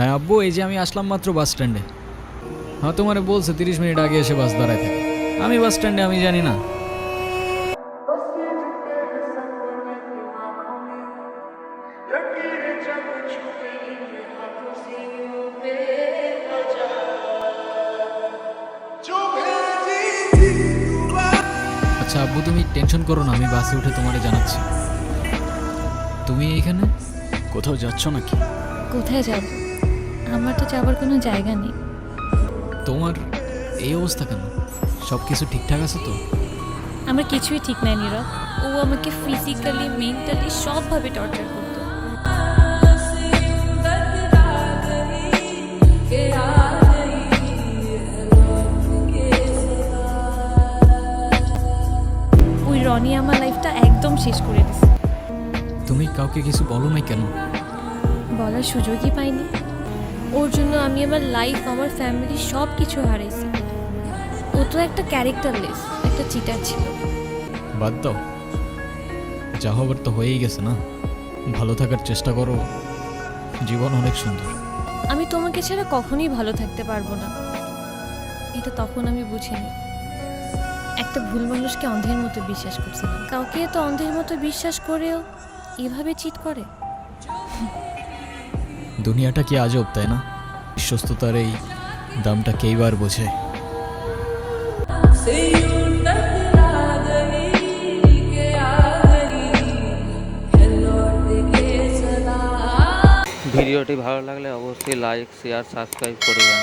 হ্যাঁ আব্বু এই যে আমি আসলাম মাত্র বাস স্ট্যান্ডে। হ্যাঁ তোমারে বলছে তিরিশ মিনিট আগে এসে বাস দাঁড়ায় থাকে। আমি বাস স্ট্যান্ডে আমি জানি না। আচ্ছা আব্বু তুমি টেনশন করো না আমি বাসে উঠে তোমারে জানাচ্ছি। তুমি এইখানে? কোথাও যাচ্ছ নাকি? কোথায় যাব? আমার তো যাবার কোনো জায়গা নেই। তোমার এই অবস্থা কেন? সব কিছু ঠিকঠাক আছে তো? আমার কিছুই ঠিক নাই নীরব। ও আমাকে ফিজিক্যালি মেন্টালি সবভাবে টর্চার করতো। ওই রনি আমার লাইফটা একদম শেষ করে দিছে। তুমি কাউকে কিছু বলো নাই কেন? বলার সুযোগই পাইনি। ওর জন্য আমি আমার লাইফ আমার ফ্যামিলি সব কিছু হারাইছি। ও তো একটা ক্যারেক্টারলেস একটা চিটার ছিল। বাদ দাও। যা হবার তো হয়েই গেছে না? ভালো থাকার চেষ্টা করো। জীবন অনেক সুন্দর। আমি তোমাকে ছাড়া কখনোই ভালো থাকতে পারব না। এটা তখন আমি বুঝিনি। একটা ভুল মানুষকে অন্ধের মতো বিশ্বাস করছিলাম। কাউকে তো অন্ধের মতো বিশ্বাস করেও এভাবে চিট করে? দুনিয়াটা কি আজব, তাই না? বিশ্বস্ততার এই দামটা কেইবার বোঝে? ভিডিওটি ভালো লাগলে অবশ্যই লাইক শেয়ার সাবস্ক্রাইব করবেন